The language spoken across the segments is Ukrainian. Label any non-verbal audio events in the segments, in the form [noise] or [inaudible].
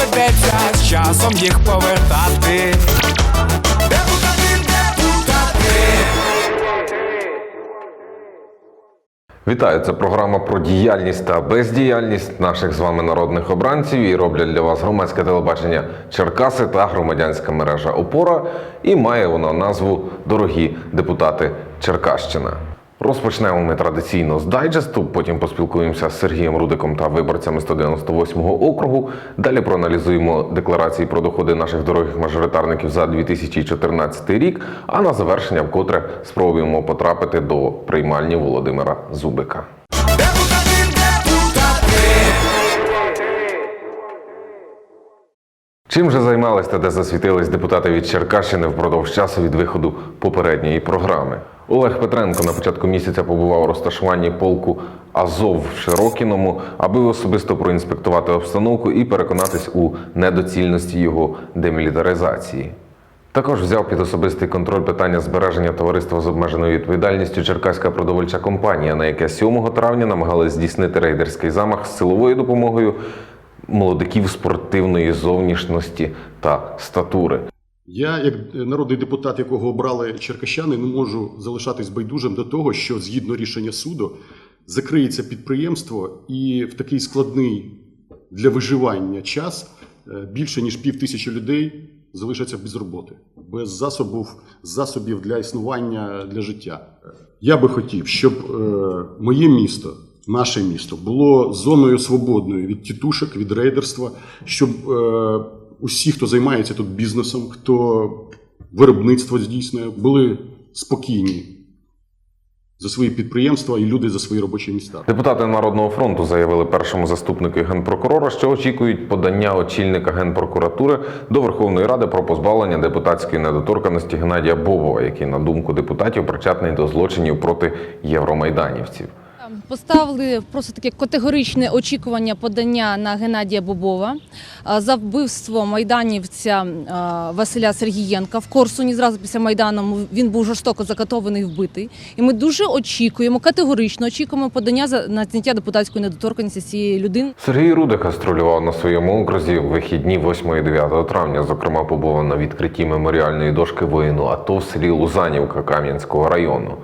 доведеться з часом їх повертати. Вітаю, це програма про діяльність та бездіяльність наших з вами народних обранців і роблять для вас громадське телебачення Черкаси та громадянська мережа Опора. І має вона назву Дорогі депутати Черкащина. Розпочнемо ми традиційно з дайджесту, потім поспілкуємося з Сергієм Рудиком та виборцями 198-го округу. Далі проаналізуємо декларації про доходи наших дорогих мажоритарників за 2014 рік. А на завершення вкотре спробуємо потрапити до приймальні Володимира Зубика. Чим же займались та де засвітились депутати від Черкащини впродовж часу від виходу попередньої програми? Олег Петренко на початку місяця побував у розташуванні полку Азов в Широкіному, аби особисто проінспектувати обстановку і переконатись у недоцільності його демілітаризації. Також взяв під особистий контроль питання збереження товариства з обмеженою відповідальністю Черкаська продовольча компанія, на яке 7 травня намагалися здійснити рейдерський замах з силовою допомогою молодиків спортивної зовнішності та статури. Я, як народний депутат, якого обрали черкащани, не можу залишатись байдужим до того, що згідно рішення суду закриється підприємство, і в такий складний для виживання час е, більше ніж пів тисячі людей залишаться без роботи, без засобів, засобів для існування для життя. Я би хотів, щоб е, моє місто, наше місто, було зоною свободною від тітушок, від рейдерства, щоб е, усі, хто займається тут бізнесом, хто виробництво здійснює, були спокійні за свої підприємства і люди за свої робочі місця. Депутати Народного фронту заявили першому заступнику генпрокурора, що очікують подання очільника генпрокуратури до Верховної Ради про позбавлення депутатської недоторканості Геннадія Бобова, який, на думку депутатів, причетний до злочинів проти євромайданівців. Поставили просто таке категоричне очікування подання на Геннадія Бобова за вбивство майданівця Василя Сергієнка в Корсуні. Зразу після майдану він був жорстоко закатований вбитий. І ми дуже очікуємо, категорично очікуємо подання за на зняття депутатської недоторканності цієї людини. Сергій Рудик гастролював на своєму окрузі в вихідні 8 і 9 травня. Зокрема, побував на відкритті меморіальної дошки воїну АТО в селі Лузанівка Кам'янського району.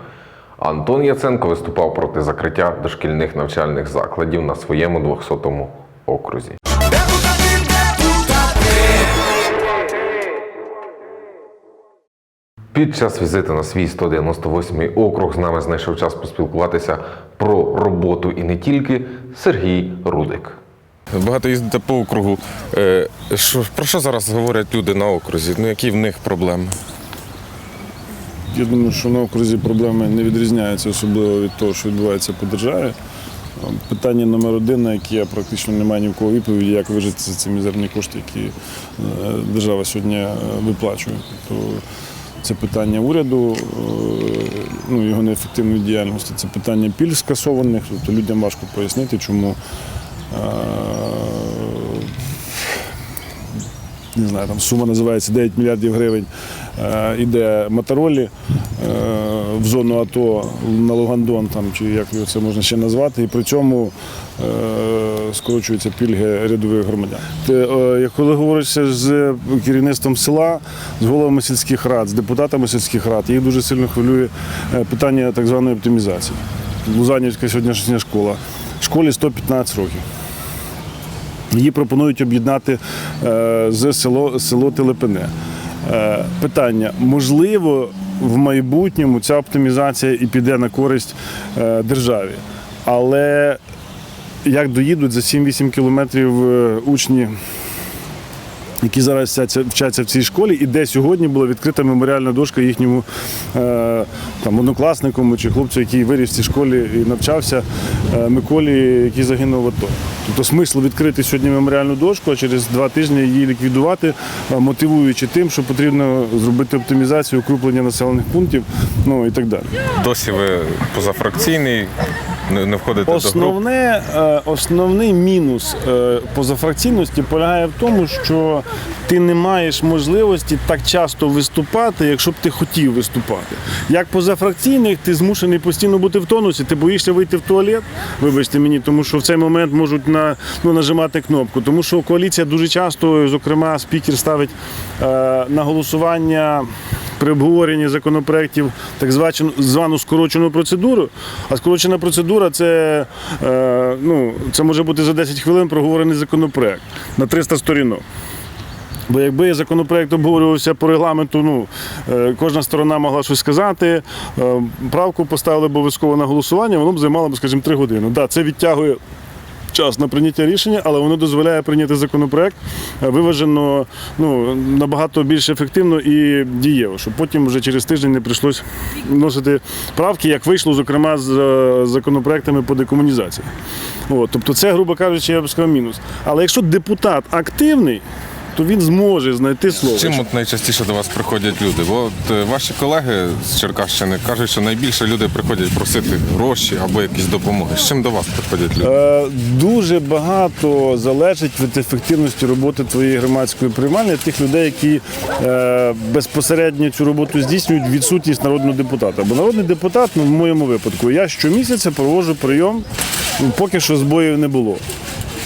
Антон Яценко виступав проти закриття дошкільних навчальних закладів на своєму 200-му окрузі. Під час візиту на свій 198-й округ з нами знайшов час поспілкуватися про роботу і не тільки Сергій Рудик. Багато їздите по округу. Е, про що зараз говорять люди на окрузі? Ну, які в них проблеми? Я думаю, що на окрузі проблеми не відрізняються особливо від того, що відбувається по державі. Питання номер один, на яке я практично не маю ні в кого відповіді, як вижити за ці мізерні кошти, які е, держава сьогодні е, виплачує. Тобто це питання уряду, е, ну, його неефективної діяльності, це питання пільг скасованих. Тобто людям важко пояснити, чому не знаю, там сума називається 9 мільярдів гривень. Е, Іде Моторолі е, в зону АТО на Лугандон, там, чи як його це можна ще назвати, і при цьому е, скорочуються пільги рядових громадян. Е, Коли говориться з керівництвом села, з головами сільських рад, з депутатами сільських рад, їх дуже сильно хвилює е, питання так званої оптимізації. Лузанівська сьогоднішня школа. Школі 115 років. Її пропонують об'єднати е, з село, село Телепине. Е, Питання: можливо, в майбутньому ця оптимізація і піде на користь е, державі. Але як доїдуть за 7-8 кілометрів е, учні, які зараз вчаться- в цій школі, і де сьогодні була відкрита меморіальна дошка їхньому там, однокласником чи хлопцю, який виріс в цій школі і навчався е, Миколі, який загинув в АТО. Тобто смисл відкрити сьогодні меморіальну дошку, а через два тижні її ліквідувати, е, мотивуючи тим, що потрібно зробити оптимізацію, укріплення населених пунктів, ну і так далі. Досі ви позафракційний. Не, входите до груп? Основне, е, основний мінус е, позафракційності полягає в тому, що ти не маєш можливості так часто виступати, якщо б ти хотів виступати. Як позафракційних, ти змушений постійно бути в тонусі, ти боїшся вийти в туалет, вибачте мені, тому що в цей момент можуть на, ну, нажимати кнопку. Тому що коаліція дуже часто, зокрема, спікер ставить е, на голосування при обговоренні законопроєктів так звану скорочену процедуру. А скорочена процедура це, е, ну, це може бути за 10 хвилин проговорений законопроєкт на 300 сторінок. Бо якби законопроект обговорювався по регламенту, ну е, кожна сторона могла щось сказати, е, правку поставили обов'язково на голосування, воно б займало скажімо, 3 години. Да, це відтягує час на прийняття рішення, але воно дозволяє прийняти законопроект е, виважено ну, набагато більш ефективно і дієво, щоб потім вже через тиждень не прийшлось вносити правки, як вийшло, зокрема, з е, законопроектами по декомунізації. От, тобто це, грубо кажучи, я б сказав, мінус. Але якщо депутат активний, то він зможе знайти слово. З Чим от найчастіше до вас приходять люди? Бо от е, ваші колеги з Черкащини кажуть, що найбільше люди приходять просити гроші або якісь допомоги. З чим до вас приходять люди? Е, Дуже багато залежить від ефективності роботи твоєї громадської приймальні тих людей, які е, безпосередньо цю роботу здійснюють відсутність народного депутата. Бо народний депутат, ну в моєму випадку, я щомісяця проводжу прийом, поки що збоїв не було.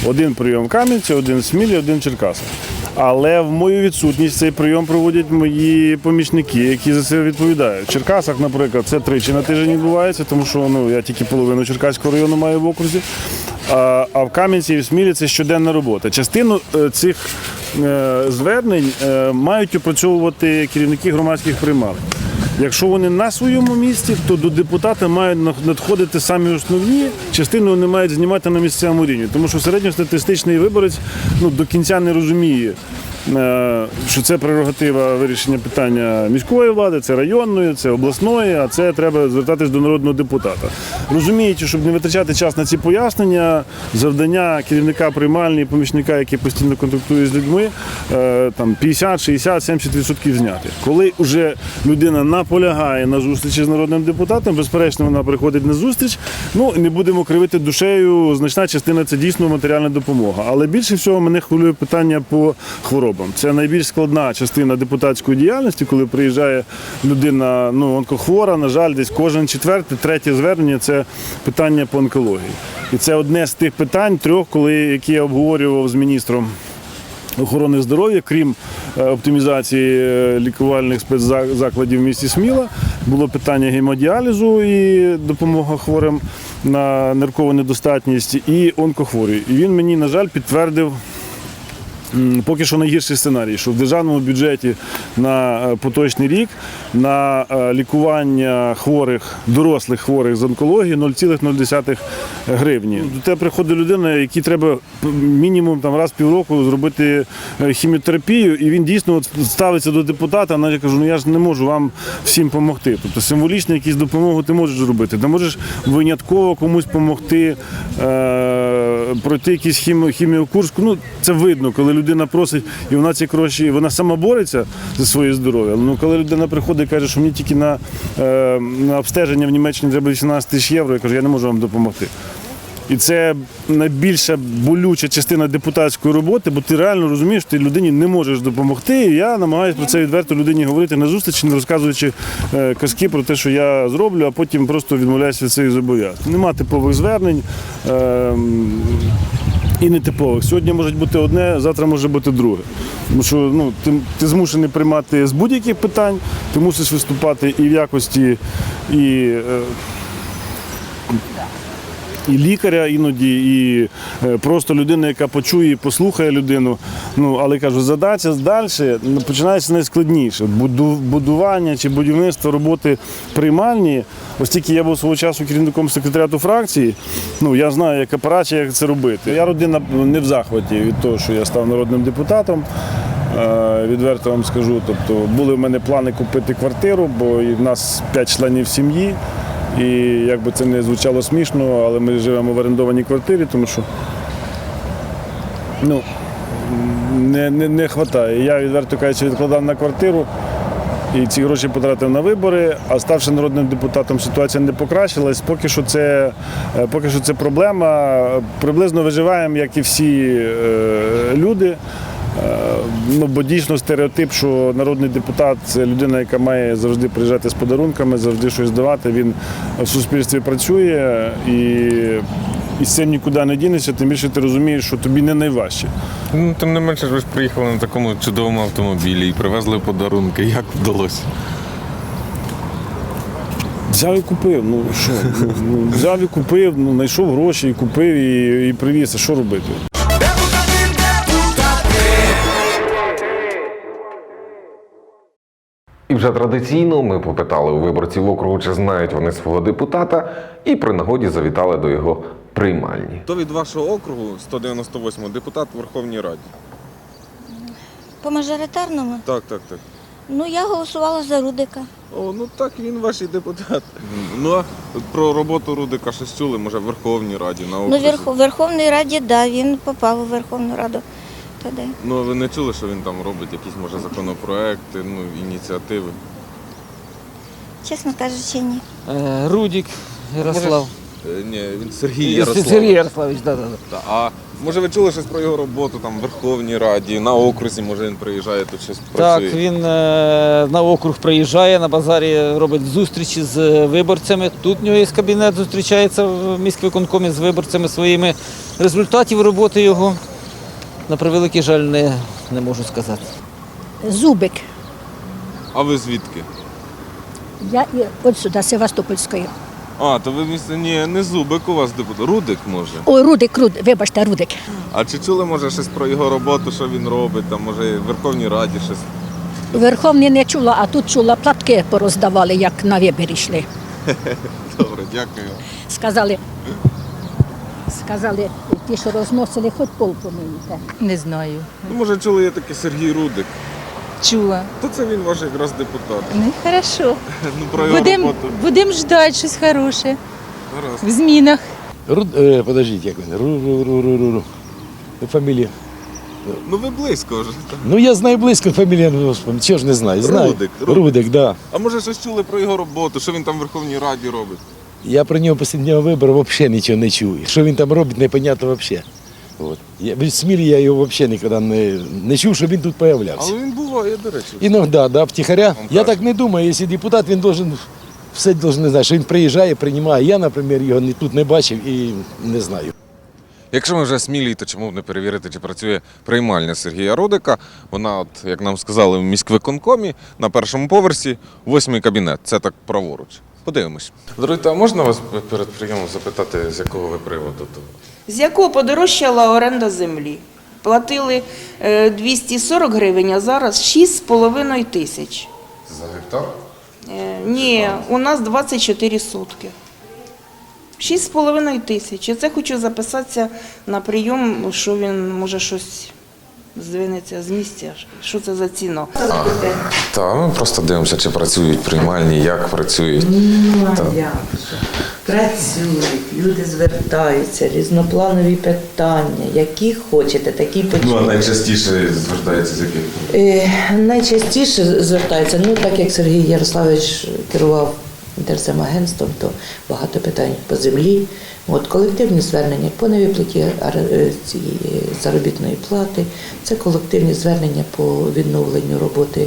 Один прийом в Кам'янці, один в Смілі, один в Черкасах. Але в мою відсутність цей прийом проводять мої помічники, які за це відповідають. В Черкасах, наприклад, це тричі на тиждень відбувається, тому що ну, я тільки половину Черкаського району маю в окрузі. А, а в Кам'янці і в Смілі це щоденна робота. Частину е, цих е, звернень е, мають опрацьовувати керівники громадських приймалень. Якщо вони на своєму місці, то до депутата мають надходити самі основні, частину вони мають знімати на місцевому рівні. Тому що середньостатистичний виборець ну, до кінця не розуміє, що це прерогатива вирішення питання міської влади, це районної, це обласної, а це треба звертатись до народного депутата. Розуміючи, щоб не витрачати час на ці пояснення, завдання керівника приймальні, помічника, який постійно контактує з людьми, е, там 50, 60, 70% зняти. Коли вже людина наполягає на зустрічі з народним депутатом, безперечно, вона приходить на зустріч. Ну не будемо кривити душею. Значна частина це дійсно матеріальна допомога. Але більше всього мене хвилює питання по хворобам. Це найбільш складна частина депутатської діяльності, коли приїжджає людина, ну онкохвора. На жаль, десь кожен четвертий, третє звернення це питання по онкології. І це одне з тих питань трьох, коли які я обговорював з міністром охорони здоров'я, крім е, оптимізації е, лікувальних спецзакладів в місті Сміла, було питання гемодіалізу і допомога хворим на ниркову недостатність і онкохворі. І він мені, на жаль, підтвердив. Поки що найгірший сценарій, що в державному бюджеті на е, поточний рік на е, лікування хворих, дорослих хворих з онкології 0,0 гривні. До тебе приходить людина, якій треба мінімум там, раз в півроку зробити е, хіміотерапію, і він дійсно ставиться до депутата, а я кажу, ну я ж не можу вам всім допомогти. Тобто символічно якусь допомогу ти можеш зробити. Ти можеш винятково комусь допомогти, пройти якийсь хімі, хіміокурс. Ну, це видно, коли людина просить, і вона ці гроші, вона сама бореться за своє здоров'я. Ну, коли людина приходить і каже, що мені тільки на, е, на обстеження в Німеччині треба 18 тисяч євро, я кажу, я не можу вам допомогти. І це найбільша болюча частина депутатської роботи, бо ти реально розумієш, що ти людині не можеш допомогти. І я намагаюся про це відверто людині говорити на зустрічі, не розказуючи е, казки про те, що я зроблю, а потім просто відмовляюся від цих зобов'язань. Нема типових звернень. І нетипових. Сьогодні може бути одне, завтра може бути друге. Тому що ну, ти, ти змушений приймати з будь-яких питань, ти мусиш виступати і в якості, і, е, і лікаря іноді, і е, просто людина, яка почує і послухає людину. Ну, але кажу, задача далі починається найскладніше. Будування чи будівництво роботи приймальні. Оскільки я був свого часу керівником секретаріату фракції, ну я знаю, як операція, як це робити. Я родина не в захваті від того, що я став народним депутатом. Е, Відверто вам скажу. Тобто були в мене плани купити квартиру, бо в нас п'ять членів сім'ї. І як би це не звучало смішно, але ми живемо в орендованій квартирі, тому що ну, не, не, не вистачає. Я відверто кажучи, відкладав на квартиру. і ці гроші потратив на вибори. А ставши народним депутатом, ситуація не покращилась. Поки що це, е, поки що це проблема. Приблизно виживаємо, як і всі е, люди. Е, Ну, бо дійсно стереотип, що народний депутат це людина, яка має завжди приїжджати з подарунками, завжди щось давати. Він в суспільстві працює і, і з цим нікуди не дінешся, тим більше ти розумієш, що тобі не найважче. Ну, тим не менше, ви ж приїхали на такому чудовому автомобілі і привезли подарунки. Як вдалося? Взяв і купив. Ну що? Ну, ну, взяв і купив, ну, знайшов гроші і купив і, і привіз. А що робити? Вже традиційно ми попитали у виборців округу, чи знають вони свого депутата, і при нагоді завітали до його приймальні. Хто від вашого округу 198 депутат в Верховній Раді? По мажоритарному? Так, так, так. Ну, я голосувала за Рудика. О, ну так він ваш і депутат. Ну а про роботу Рудика щось чули, може, в Верховній Раді на Ну, окрузі? в Верховній Раді, да, він попав у Верховну Раду. Тоді. Ну а ви не чули, що він там робить якісь, може, законопроекти, ну, ініціативи? Чесно кажучи, ні. Е, Рудік Ярослав. Е, ні, він Сергій Ярослав. Сергій Ярославович, да, да, да. Та, А може ви чули щось про його роботу там в Верховній Раді, на окрузі, може він приїжджає тут щось працює? Так, він е, на округ приїжджає, на базарі робить зустрічі з виборцями. Тут в нього є кабінет, зустрічається в міськвиконкомі з виборцями своїми. Результатів роботи його, на превеликий жаль, не, не можу сказати. Зубик. А ви звідки? Я і от сюди, Севастопольської. А, то ви місце ні, не зубик у вас депутат. Рудик може. О, Рудик, Руд, вибачте, Рудик. А чи чули, може, щось про його роботу, що він робить, там, може, в Верховній Раді щось? Верховний не чула, а тут чула, платки пороздавали, як на вибір йшли. Добре, дякую. Сказали, сказали, ті, що розносили, хоч пол помиєте. Не знаю. Ну, може, чули, є такий Сергій Рудик. Чула. То це він ваш якраз депутат. Ну, хорошо. [laughs] Ну, про його Будемо роботу. будем ждати щось хороше Гаразд. в змінах. Ру, е, подождіть, як він? Ру, ру, ру, ру, ру, ру. Фамілія. Ну ви близько вже. так. Ну я знаю близько фамілію, ну, господи, чого ж не знаю. Знаю. Рудик, Рудик. Рудик, да. А може щось чули про його роботу, що він там в Верховній Раді робить? Я про нього після нього вибору взагалі нічого не чую. Що він там робить, непонятно взагалі. От. Я, в Смілі я його взагалі ніколи не, не чув, що він тут появлявся. Але він буває, до речі. Іноді, да, втіхаря. Вам Я так не думаю, якщо депутат, він должен все должен не знати, що він приїжджає, приймає. Я, наприклад, його ні тут не бачив і не знаю. Якщо ми вже смілі, то чому б не перевірити, чи працює приймальня Сергія Родика? Вона, от, як нам сказали, в міськвиконкомі на першому поверсі, восьмий кабінет. Це так праворуч. Подивимось. Дорогі, а можна вас перед прийомом запитати, з якого ви приводу? з якого подорожчала оренда землі. Платили е, 240 гривень, а зараз 6,5 тисяч. За гектар? Е, Ні, у нас 24 сутки. 6,5 тисяч. Я це хочу записатися на прийом, що він може щось здвинеться з місця. Що це за ціна? Так, ми просто дивимося, чи працюють приймальні, як працюють. Ну, а як же? Працюють, люди звертаються, різнопланові питання, які хочете, такі Ну, а найчастіше звертається з яких? Е, найчастіше звертаються, ну так як Сергій Ярославович керував Держземагентством, то багато питань по землі. От колективні звернення по невиплаті е, цієї заробітної плати, це колективні звернення по відновленню роботи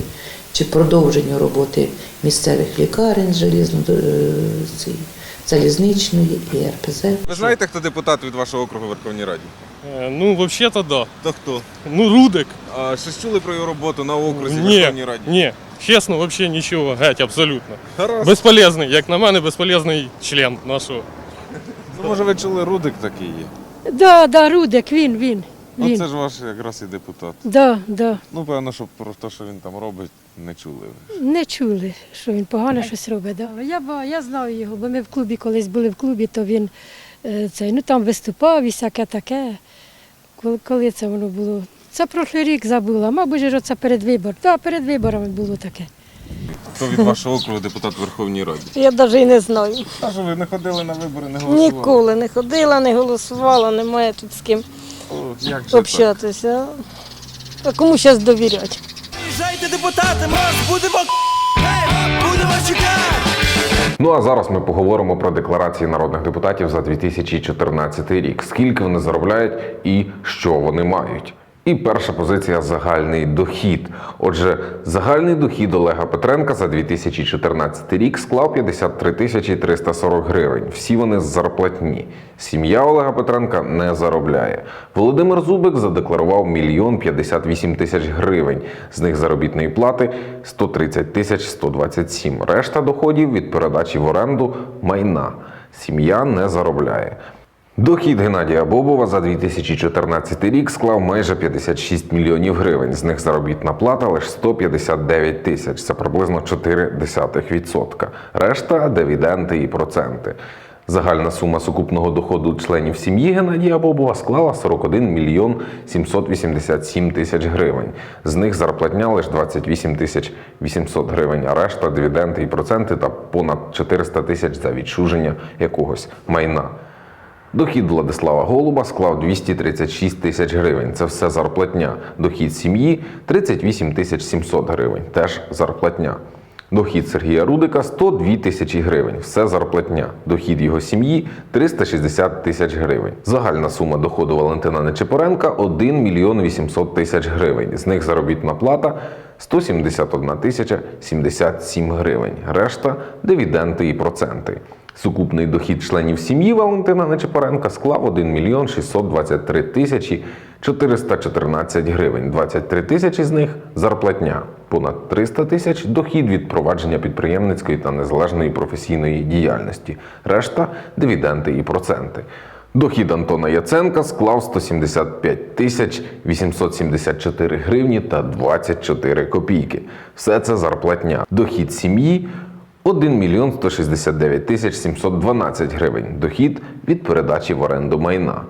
чи продовженню роботи місцевих лікарень желізно, е, залізничної і РПЗ. Ви знаєте, хто депутат від вашого округу в Верховній Раді? Ну, взагалі-то да. Та хто? Ну, Рудик. А щось чули про його роботу на окрузі в Ні, Верховній Раді? ні, чесно, взагалі нічого, геть, абсолютно. Гаразд. Безполезний, як на мене, безполезний член нашого. Ну, може, ви чули, Рудик такий є. Да, да, Рудик, він, він. Він. Оце ж ваш якраз і депутат. Да, да. Ну, певно, що про те, що він там робить, не чули. Не чули, що він погано щось робить. Да. Я, ба- я знаю його, бо ми в клубі колись були в клубі, то він е, цей, ну, там виступав і всяке таке. Коли, коли це воно було? Це прошлий рік забула. Мабуть, ж це перед вибором. Так, перед виборами було таке. Хто від вашого округу депутат в Верховній Раді? Я навіть і не знаю. А що ви не ходили на вибори, не голосували? Ніколи не ходила, не голосувала, немає тут з ким О, як же так? общатися. А кому зараз довіряти? Приїжджайте, депутати, ми вас будемо будемо чекати. Ну а зараз ми поговоримо про декларації народних депутатів за 2014 рік. Скільки вони заробляють і що вони мають. І перша позиція загальний дохід. Отже, загальний дохід Олега Петренка за 2014 рік склав 53 тисячі 340 гривень. Всі вони зарплатні. Сім'я Олега Петренка не заробляє. Володимир Зубик задекларував мільйон 58 тисяч гривень. З них заробітної плати 130 тисяч 127. Решта доходів від передачі в оренду майна. Сім'я не заробляє. Дохід Геннадія Бобова за 2014 рік склав майже 56 мільйонів гривень. З них заробітна плата лише 159 тисяч. Це приблизно 0,4%. Решта дивіденди і проценти. Загальна сума сукупного доходу членів сім'ї Геннадія Бобова склала 41 мільйон 787 тисяч гривень. З них зарплатня лише 28 тисяч 800 гривень, а решта дивіденди і проценти та понад 400 тисяч за відчуження якогось майна. Дохід Владислава Голуба склав 236 тисяч гривень. Це все зарплатня. Дохід сім'ї 38 тисяч 700 гривень. Теж зарплатня. Дохід Сергія Рудика 102 тисячі гривень. Все зарплатня. Дохід його сім'ї 360 тисяч гривень. Загальна сума доходу Валентина Нечипоренка 1 мільйон 800 тисяч гривень. З них заробітна плата 171 тисяча 77 гривень. Решта дивіденди і проценти. Сукупний дохід членів сім'ї Валентина Нечипоренка склав 1 мільйон 623 тисячі 414 гривень. 23 тисячі з них зарплатня. Понад 300 тисяч дохід від провадження підприємницької та незалежної професійної діяльності. Решта дивіденди і проценти. Дохід Антона Яценка склав 175 тисяч 874 гривні та 24 копійки. Все це зарплатня. Дохід сім'ї 1 мільйон 169 тисяч 712 гривень. Дохід від передачі в оренду майна.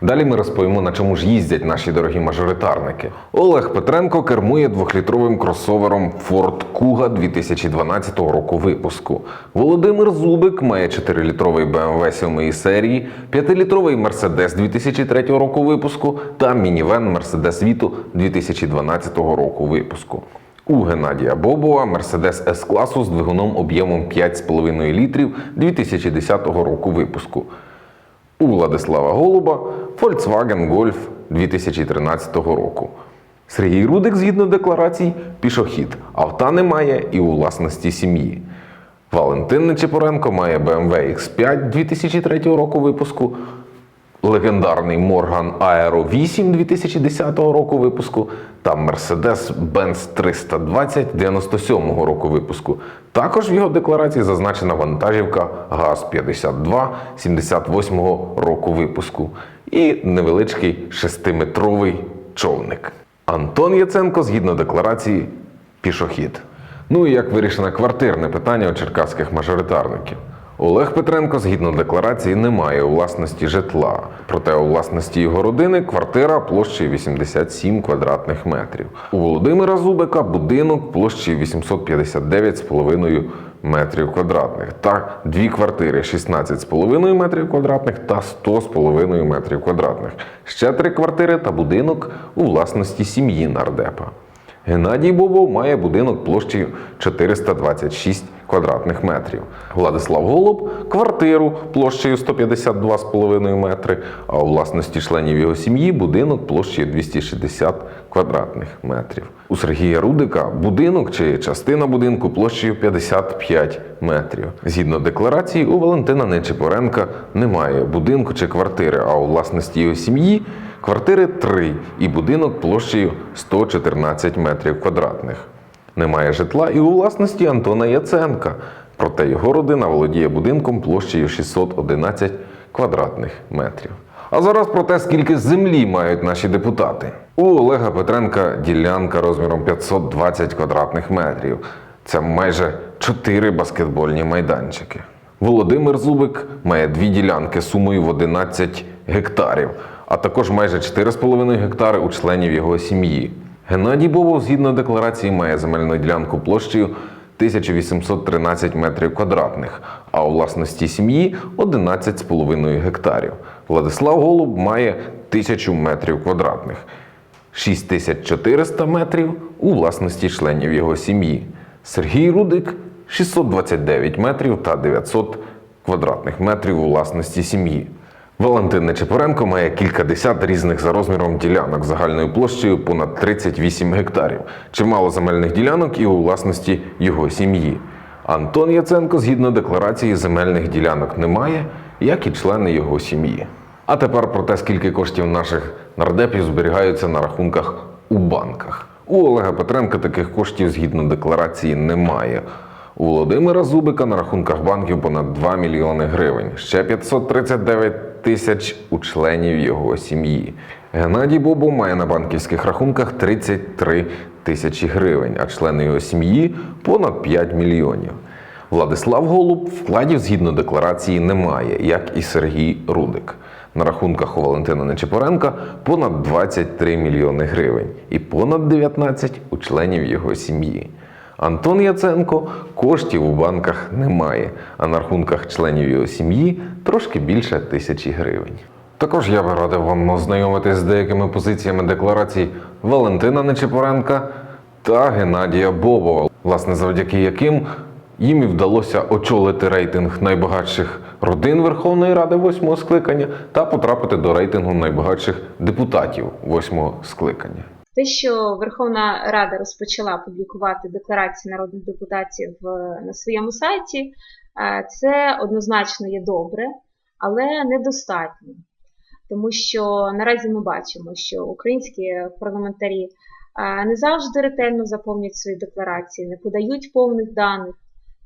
Далі ми розповімо, на чому ж їздять наші дорогі мажоритарники. Олег Петренко кермує двохлітровим кросовером Ford Kuga 2012 року випуску. Володимир Зубик має 4-літровий BMW 7 серії, 5-літровий Mercedes 2003 року випуску та мінівен Mercedes Vito 2012 року випуску. У Геннадія Бобова Mercedes S-класу з двигуном об'ємом 5,5 літрів 2010 року випуску. У Владислава Голуба Volkswagen Golf 2013 року. Сергій Рудик, згідно декларацій, пішохід. Авта немає і у власності сім'ї. Валентин Нечипоренко має BMW X5 2003 року випуску, легендарний Morgan Aero 8 2010 року випуску та Mercedes-Benz 320 97 року випуску. Також в його декларації зазначена вантажівка ГАЗ-52 78 року випуску і невеличкий 6-метровий човник. Антон Яценко, згідно декларації, пішохід. Ну і як вирішено квартирне питання у черкаських мажоритарників. Олег Петренко, згідно декларації, не має у власності житла. Проте у власності його родини квартира площею 87 квадратних метрів. У Володимира Зубика будинок площею 859,5 метрів квадратних та дві квартири 16,5 метрів квадратних та 100,5 метрів квадратних. Ще три квартири та будинок у власності сім'ї нардепа. Геннадій Бобов має будинок площею 426 квадратних метрів. Владислав Голуб квартиру площею 152,5 метри, а у власності членів його сім'ї будинок площею 260 квадратних метрів. У Сергія Рудика будинок чи частина будинку площею 55 метрів. Згідно декларації, у Валентина Нечипоренка немає будинку чи квартири, а у власності його сім'ї квартири 3 і будинок площею 114 метрів квадратних. Немає житла і у власності Антона Яценка. Проте його родина володіє будинком площею 611 квадратних метрів. А зараз про те, скільки землі мають наші депутати. У Олега Петренка ділянка розміром 520 квадратних метрів. Це майже 4 баскетбольні майданчики. Володимир Зубик має дві ділянки сумою в 11 гектарів, а також майже 4,5 гектари у членів його сім'ї. Геннадій Бобов, згідно декларації, має земельну ділянку площею 1813 метрів квадратних, а у власності сім'ї 11,5 гектарів. Владислав Голуб має 1000 метрів квадратних, 6400 метрів у власності членів його сім'ї. Сергій Рудик 629 метрів та 900 квадратних метрів у власності сім'ї. Валентин Нечепоренко має кількадесят різних за розміром ділянок загальною площею понад 38 гектарів. Чимало земельних ділянок і у власності його сім'ї. Антон Яценко, згідно декларації, земельних ділянок не має, як і члени його сім'ї. А тепер про те, скільки коштів наших нардепів зберігаються на рахунках у банках. У Олега Петренка таких коштів згідно декларації немає. У Володимира Зубика на рахунках банків понад 2 мільйони гривень, ще 539 тисяч у членів його сім'ї. Геннадій Бобо має на банківських рахунках 33 тисячі гривень, а члени його сім'ї понад 5 мільйонів. Владислав Голуб вкладів згідно декларації немає, як і Сергій Рудик. На рахунках у Валентина Нечепоренка понад 23 мільйони гривень і понад 19 у членів його сім'ї. Антон Яценко коштів у банках немає, а на рахунках членів його сім'ї трошки більше тисячі гривень. Також я би радив вам ознайомитись з деякими позиціями декларацій Валентина Нечепоренка та Геннадія Бобова, власне, завдяки яким їм і вдалося очолити рейтинг найбагатших родин Верховної Ради восьмого скликання та потрапити до рейтингу найбагатших депутатів восьмого скликання. Те, що Верховна Рада розпочала публікувати декларації народних депутатів е, на своєму сайті, е, це однозначно є добре, але недостатньо. Тому що наразі ми бачимо, що українські парламентарі е, не завжди ретельно заповнюють свої декларації, не подають повних даних,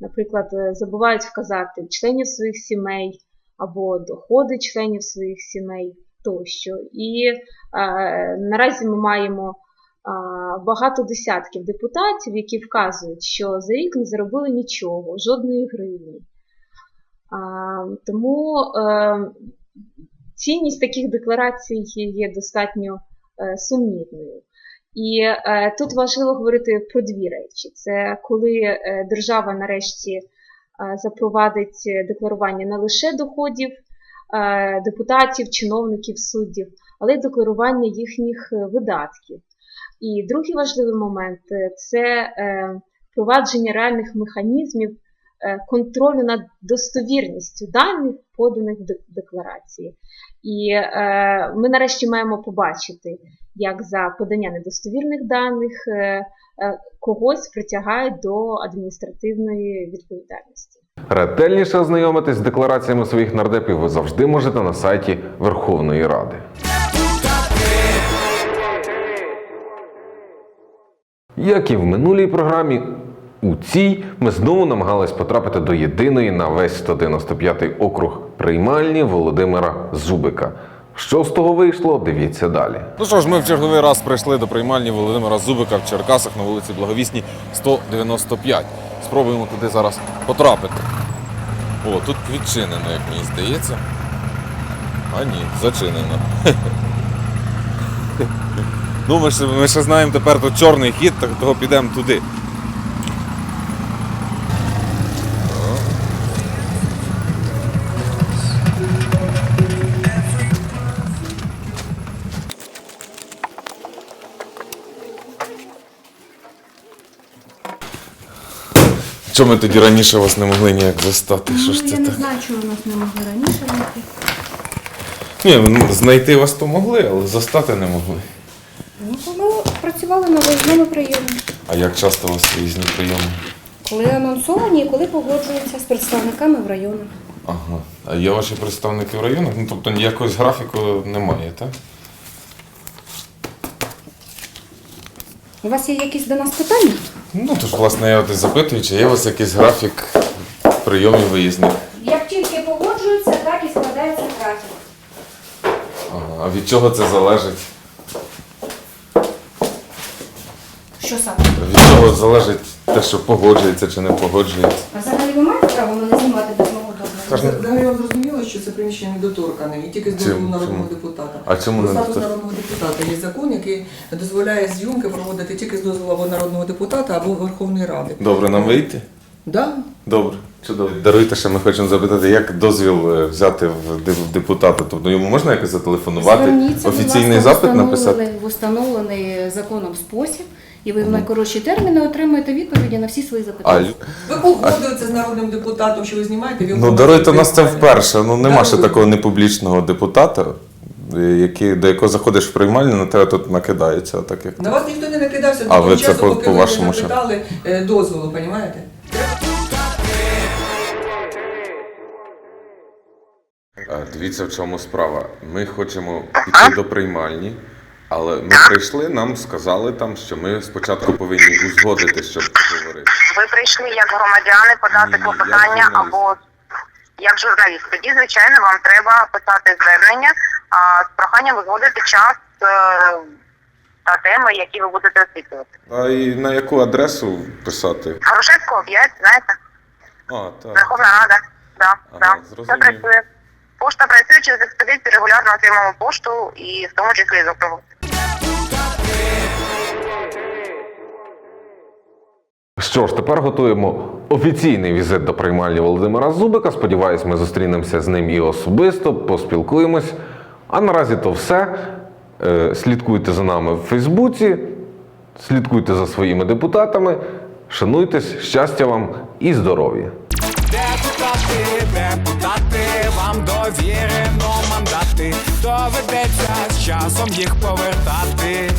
наприклад, забувають вказати членів своїх сімей або доходи членів своїх сімей тощо. І е, наразі ми маємо е, багато десятків депутатів, які вказують, що за рік не заробили нічого, жодної гривні. Тому е, цінність таких декларацій є достатньо сумнівною. І тут важливо говорити про дві речі: це коли держава нарешті запровадить декларування не лише доходів депутатів, чиновників, суддів, але й декларування їхніх е, видатків. І другий важливий момент е, це е, впровадження реальних механізмів е, контролю над достовірністю даних, поданих в декларації. І е, ми нарешті маємо побачити, як за подання недостовірних даних е, е, когось притягають до адміністративної відповідальності. Ретельніше ознайомитись з деклараціями своїх нардепів ви завжди можете на сайті Верховної Ради. Як і в минулій програмі, у цій ми знову намагались потрапити до єдиної на весь 195 округ приймальні Володимира Зубика. Що з того вийшло, дивіться далі. Ну що ж, ми в черговий раз прийшли до приймальні Володимира Зубика в Черкасах на вулиці Благовісній 195. Спробуємо туди зараз потрапити. О, тут відчинено, як мені здається. А ні, зачинено. [laughs] Ну, ми ще, ми ще знаємо тепер тут чорний хід, так того підемо туди. Чому ми тоді раніше вас не могли ніяк застати? Що ж це Ну, я не так? знаю, чого нас не могли раніше знайти. Ні, ну, знайти вас то могли, але застати не могли. Ну, то ми працювали на виїзному прийомі. А як часто у вас різні прийоми? Коли анонсовані і коли погоджуються з представниками в районах. Ага. А є ваші представники в районах? Ну тобто ніякогось графіку немає, так? У вас є якісь до нас питання? Ну тож, власне, я запитую, чи є у вас якийсь графік прийомів виїзних? Як тільки погоджуються, так і складається графік. Ага. А від чого це залежить? Що саме? Від чого залежить те, що погоджується чи не погоджується? А взагалі ви маєте право мене знімати без мого дозволу? Що це приміщення недоторкане, і тільки з дозволу народного депутата. А чому Про статус народного депутата є закон, який дозволяє зйомки проводити тільки з дозволу або народного депутата, або Верховної Ради. Добре, нам вийти? Да? Добре. Чудово. Даруйте, ще ми хочемо запитати, як дозвіл е, взяти в деп- в депутата? Тобто йому можна якось зателефонувати, Зверніться, будь офіційний ласка, в запит написати? установлений- В установлений законом спосіб і ви в найкоротші терміни отримуєте відповіді на всі свої запитання. Ви погодуєтеся з народним депутатом, що ви знімаєте, він Ну, даруйте, у нас це вперше. Ну, нема ще такого непублічного депутата, який, до якого заходиш в приймальню, на тебе тут накидається. Так як... На вас ніхто не накидався до А того ви це часу, по- поки по ви вашому не що? запитали е, дозволу, розумієте? Е, Дивіться, в чому справа. Ми хочемо піти до приймальні, але ми прийшли, нам сказали там, що ми спочатку повинні узгодити, щоб поговорити. Ви прийшли як громадяни подати Ні, клопотання як журналіст. або як журналіст. Тоді, звичайно, вам треба писати звернення а, з проханням узгодити час е, та теми, які ви будете освітлювати. А і на яку адресу писати? Грушевського 5, знаєте, А, так. Верховна Рада. Да, да. Це зрозумів. працює. Пошта працює через експедицію, регулярно отримуємо пошту і в тому числі з округу. Що ж, тепер готуємо офіційний візит до приймальні Володимира Зубика. Сподіваюсь, ми зустрінемося з ним і особисто, поспілкуємось. А наразі то все. Е, Слідкуйте за нами в Фейсбуці, слідкуйте за своїми депутатами, шануйтесь, щастя вам і здоров'я! Депутати, депутати, вам довірено мандати. Доведеться з часом їх повертати.